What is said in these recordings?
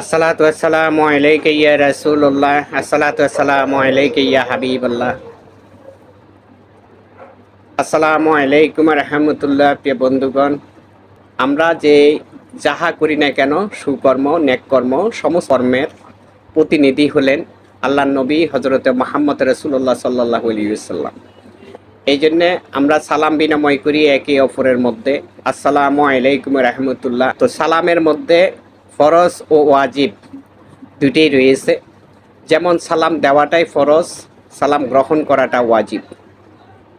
আসসালাতু রাসূলুল্লাহ, আসসালাতু আসসালামু আলাইকুম প্রিয় বন্ধুগণ। আমরা যে যাহা করি না কেন, সুকর্ম নেককর্ম সমস্ত কর্মের প্রতিনিধি হলেন আল্লাহ নবী হজরত মোহাম্মদ রসুল্লাহ সাল্লাহ আলিয়াল্লাম এই জন্যে আমরা সালাম বিনিময় করি একে অপরের মধ্যে। আসসালামু আলাইকুম রহমতুল্লাহ। তো সালামের মধ্যে ফরজ ও ওয়াজিব দুইটাই রয়েছে। যেমন সালাম দেওয়াটাই ফরজ, সালাম গ্রহণ করাটা ওয়াজিব।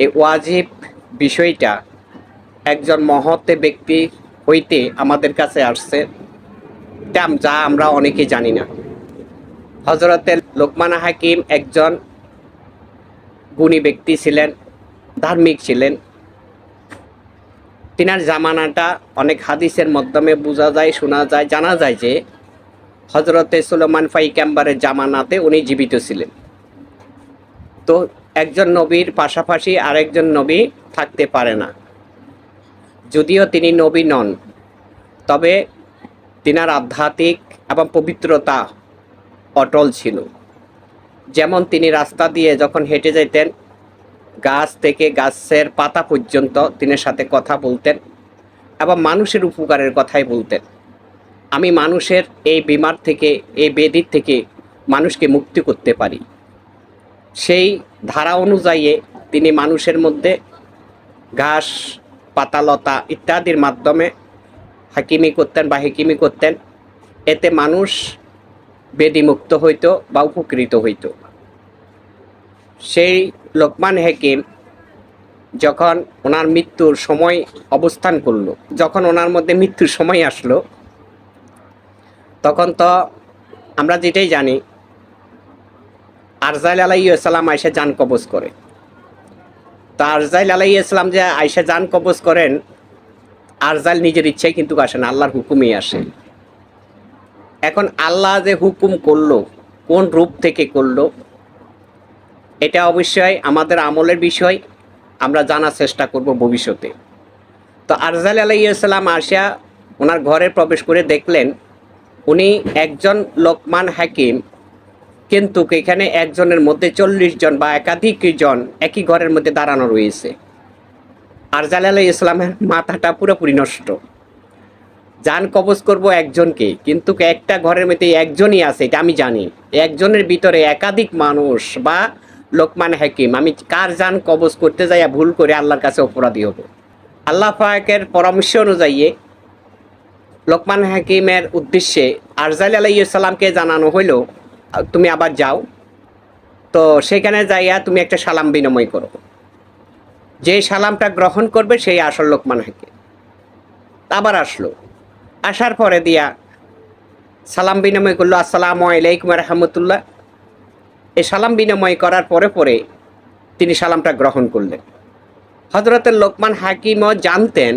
এই ওয়াজিব বিষয়টা একজন মহতে ব্যক্তি হইতে আমাদের কাছে আসছে যা আমরা অনেকে জানি না। হজরতের লোকমান হাকিম একজন গুণী ব্যক্তি ছিলেন, ধার্মিক ছিলেন। তিনার জামানাটা অনেক হাদিসের মাধ্যমে বোঝা যায়, শোনা যায়, জানা যায় যে হজরতে সুলমান ফাই ক্যাম্বারের জামানাতে উনি জীবিত ছিলেন। তো একজন নবীর পাশাপাশি আরেকজন নবী থাকতে পারে না। যদিও তিনি নবী নন, তবে তিনার আধ্যাত্মিক এবং পবিত্রতা অটল ছিল। যেমন তিনি রাস্তা দিয়ে যখন হেঁটে যেতেন গাছ থেকে গাছের পাতা পর্যন্ত তিনের সাথে কথা বলতেন এবং মানুষের উপকারের কথাই বলতেন। আমি মানুষের এই বিমার থেকে, এই বেদির থেকে মানুষকে মুক্তি করতে পারি। সেই ধারা অনুযায়ী তিনি মানুষের মধ্যে ঘাস, পাতালতা ইত্যাদির মাধ্যমে হাকিমি করতেন বা হেকিমি করতেন। এতে মানুষ বেদিমুক্ত হইতো বা উপকৃত হইতো। সেই লোকমান হেকিম যখন ওনার মৃত্যুর সময় অবস্থান করল, যখন ওনার মধ্যে মৃত্যুর সময় আসলো, তখন তো আমরা যেটাই জানি, আরজাইল আলাইসাল্লাম আয়সা যান কবজ করে। তো আরজাইল আলাইসাল্লাম যে আয়সা যান কবজ করেন, আরজাইল নিজের ইচ্ছায় কিন্তু আসে না, আল্লাহর হুকুমেই আসে। এখন আল্লাহ যে হুকুম করল, কোন রূপ থেকে করল এটা অবশ্যই আমাদের আমলের বিষয়, আমরা জানার চেষ্টা করব ভবিষ্যতে। তো আরজাল আলাইসাল্লাম আসিয়া ওনার ঘরে প্রবেশ করে দেখলেন, উনি একজন লোকমান হাকিম, কিন্তু এখানে একজনের মধ্যে চল্লিশ জন বা একাধিক জন একই ঘরের মধ্যে দাঁড়ানো রয়েছে। আরজাল আলাই ইসলামের মাথাটা পুরোপুরি নষ্ট। যান কবজ করব একজনকে, কিন্তু একটা ঘরের মধ্যে একজনই আছে, এটা আমি জানি। একজনের ভিতরে একাধিক মানুষ বা লোকমান হাকিম, আমি কার যান কবজ করতে যাইয়া ভুল করে আল্লাহর কাছে অপরাধী হব? আল্লাহ পাকের পরামর্শ অনুযায়ী লোকমান হাকিমের উদ্দেশ্যে আরজাল আলাইসাল্লামকে জানানো হইল, তুমি আবার যাও। তো সেখানে যাইয়া তুমি একটা সালাম বিনিময় করো। যে সালামটা গ্রহণ করবে সেই আসল লোকমান হাকিম। আবার আসলো। আসার পরে দিয়া সালাম বিনিময় করল, আসসালামু আলাইকুম রহমতুল্লাহ। এই সালাম বিনিময় করার পরে পরে তিনি সালামটা গ্রহণ করলেন। হজরতের লোকমান হাকিমও জানতেন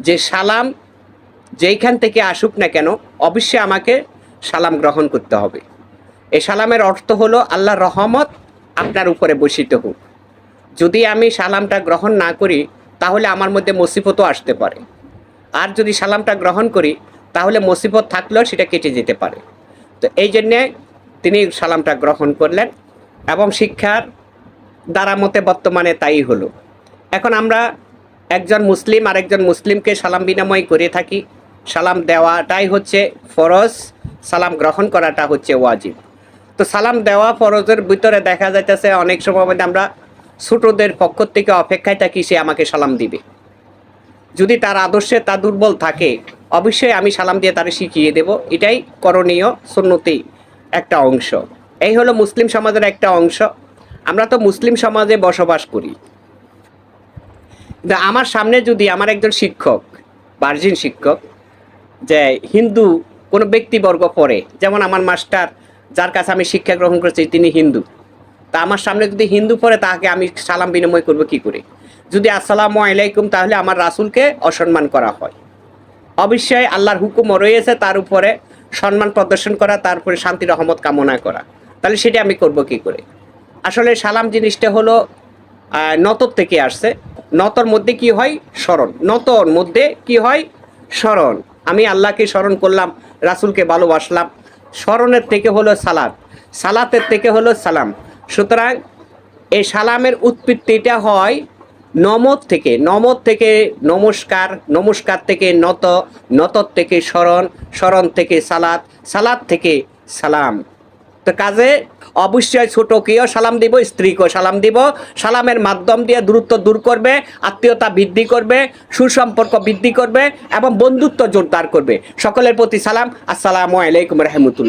যে সালাম যেইখান থেকে আসুক না কেন, অবশ্যই আমাকে সালাম গ্রহণ করতে হবে। এই সালামের অর্থ হলো, আল্লাহর রহমত আপনার উপরে বসিত হোক। যদি আমি সালামটা গ্রহণ না করি, তাহলে আমার মধ্যে মুসিবতও আসতে পারে। আর যদি সালামটা গ্রহণ করি, তাহলে মুসিবত থাকলেও সেটা কেটে যেতে পারে। তো এই জন্যে তিনি সালামটা গ্রহণ করলেন এবং শিক্ষার দ্বারা মতে বর্তমানে তাই হলো। এখন আমরা একজন মুসলিম আরেকজন মুসলিমকে সালাম বিনিময় করে থাকি। সালাম দেওয়াটাই হচ্ছে ফরজ, সালাম গ্রহণ করাটা হচ্ছে ওয়াজিব। তো সালাম দেওয়া ফরজের ভিতরে দেখা যাইতেছে অনেক সময় আমরা ছোটদের পক্ষ থেকে অপেক্ষায় থাকি, সে আমাকে সালাম দিবে। যদি তার আদর্শে তা দুর্বল থাকে, অবশ্যই আমি সালাম দিয়ে তারে শিখিয়ে দেব। এটাই করণীয়, সুন্নতি। একটা অংশ। এই হলো মুসলিম সমাজের একটা অংশ। আমরা তো মুসলিম সমাজে বসবাস করি। আমার সামনে যদি আমার একজন শিক্ষক বার্জিন শিক্ষক, যে হিন্দু কোনো ব্যক্তিবর্গ পড়ে, যেমন আমার মাস্টার, যার কাছে আমি শিক্ষা গ্রহণ করেছি, তিনি হিন্দু। তা আমার সামনে যদি হিন্দু পড়ে, তাকে আমি সালাম বিনিময় করব কি করে? যদি আসসালামু আলাইকুম, তাহলে আমার রাসুলকে অসম্মান করা হয়। অবশ্যই আল্লাহর হুকুমও রয়েছে তার উপরে। সম্মান প্রদর্শন করা, তারপরে শান্তি, রহমত কামনা করা। তাহলে সেটা আমি করব কি করে? আসলে সালাম জিনিসটা হলো নতর থেকে আসছে। নতর মধ্যে কি হয়? স্মরণ। নতর মধ্যে কি হয়? স্মরণ। আমি আল্লাহকে স্মরণ করলাম, রাসূলকে ভালোবাসলাম। স্মরণের থেকে হলো সালাত। সালাতের থেকে হলো সালাম। সুতরাং এই সালামের উৎপত্তিটা হয় নমদ থেকে নমদ থেকে নমস্কার নমস্কার থেকে নত, নতর থেকে স্মরণ স্মরণ থেকে সালাত সালাত থেকে সালাম। তো কাজে, অবশ্যই ছোটকেও সালাম দিব স্ত্রীকেও সালাম দিব। সালামের মাধ্যম দিয়ে দূরত্ব দূর করবে, আত্মীয়তা বৃদ্ধি করবে, সুসম্পর্ক বৃদ্ধি করবে এবং বন্ধুত্ব জোরদার করবে। সকলের প্রতি সালাম। আসসালামু আলাইকুম রহমতুল্লাহ।